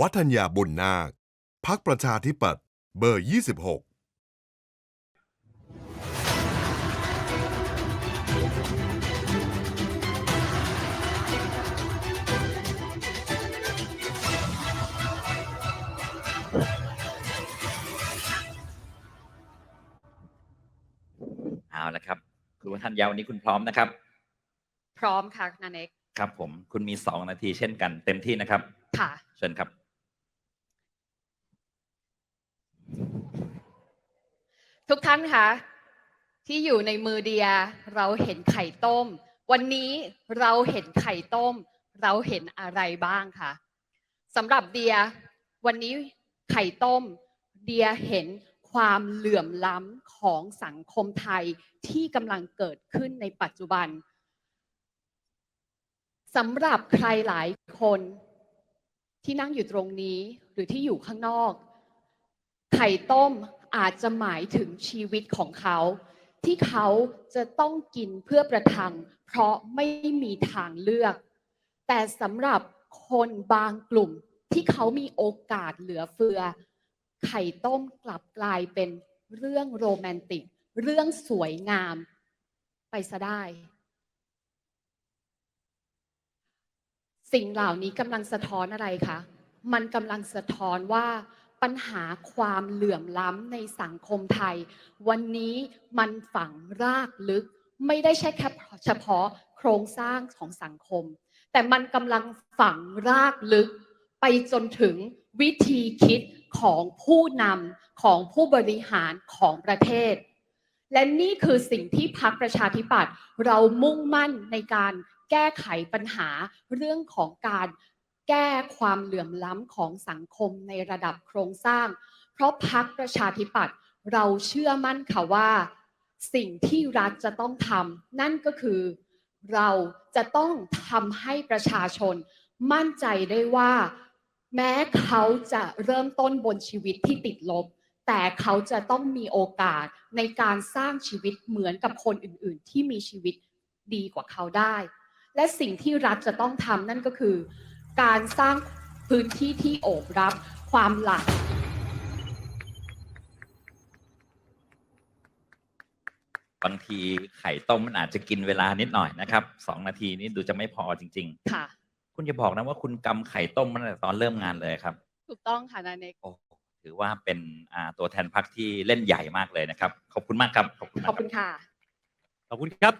วัฒนยาบุญนาค พักประชาธิปัตย์เบอร์ 26เอาละครับคุณวัฒนยาวันนี้คุณพร้อมนะครับ พร้อมค่ะนาเน็กครับผมคุณมีสองนาทีเช่นกัน เต็มที่นะครับ ค่ะ เชิญครับ ทุกท่านคะที่อยู่ในมือเดียเราเห็นไข่ต้ม วันนี้เราเห็นไข่ต้ม เราเห็นอะไรบ้างคะสำหรับเดีย วันนี้ไข่ต้ม เดียเห็นความเหลื่อมล้ำของสังคมไทยที่กำลังเกิดขึ้นในปัจจุบันสำหรับใครหลายคนที่นั่งอยู่ตรงนี้หรือที่อยู่ข้างนอก ไข่ต้ม อาจจะหมายถึงชีวิตของเขา ที่เขาจะต้องกินเพื่อประทัง เพราะไม่มีทางเลือก แต่สำหรับคนบางกลุ่มที่เขามีโอกาสเหลือเฟือ ไข่ต้มกลับกลายเป็นเรื่องโรแมนติก เรื่องสวยงาม ไปซะได้ สิ่งเหล่านี้กำลังสะท้อนอะไรคะมันกำลังสะท้อนว่า ปัญหาความเหลื่อมล้ำในสังคมไทย วันนี้มันฝังรากลึก ไม่ได้ใช่แค่เฉพาะโครงสร้างของสังคม แต่มันกำลังฝังรากลึก ไปจนถึงวิธีคิดของผู้นำของผู้บริหารของประเทศ และนี่คือสิ่งที่พรรคประชาธิปัตย์เรามุ่งมั่นในการแก้ไขปัญหาเรื่องของการ แก้ความเหลื่อมล้ำของสังคมในระดับโครงสร้าง เพราะพรรคประชาธิปัตย์เราเชื่อมั่นค่ะว่า สิ่งที่รัฐจะต้องทำนั่นก็คือ เราจะต้องทำให้ประชาชน มั่นใจได้ว่า แม้เขาจะเริ่มต้นบนชีวิตที่ติดลบ แต่เขาจะต้องมีโอกาสในการสร้างชีวิตเหมือนกับคนอื่น ๆ ที่มีชีวิตดีกว่าเขาได้ และสิ่งที่รัฐจะต้องทำนั่นก็คือ การสร้างพื้นที่ที่โอบรับความหลากบางทีไข่ต้มมันอาจจะกินเวลานิดหน่อยนะครับสองนาทีนี้ดูจะไม่พอจริงค่ะๆคุณจะบอกนะว่าคุณกำไข่ต้มมาตั้งแต่ตอนเริ่มงานเลยครับ ถูกต้องค่ะนาเนกโอ้ถือว่าเป็นอ่าตัวแทนพักที่เล่นใหญ่มากเลยนะครับ ขอบคุณมากครับขอบคุณขมาอบกคคุรับณค่ะ ขอบคุณครับ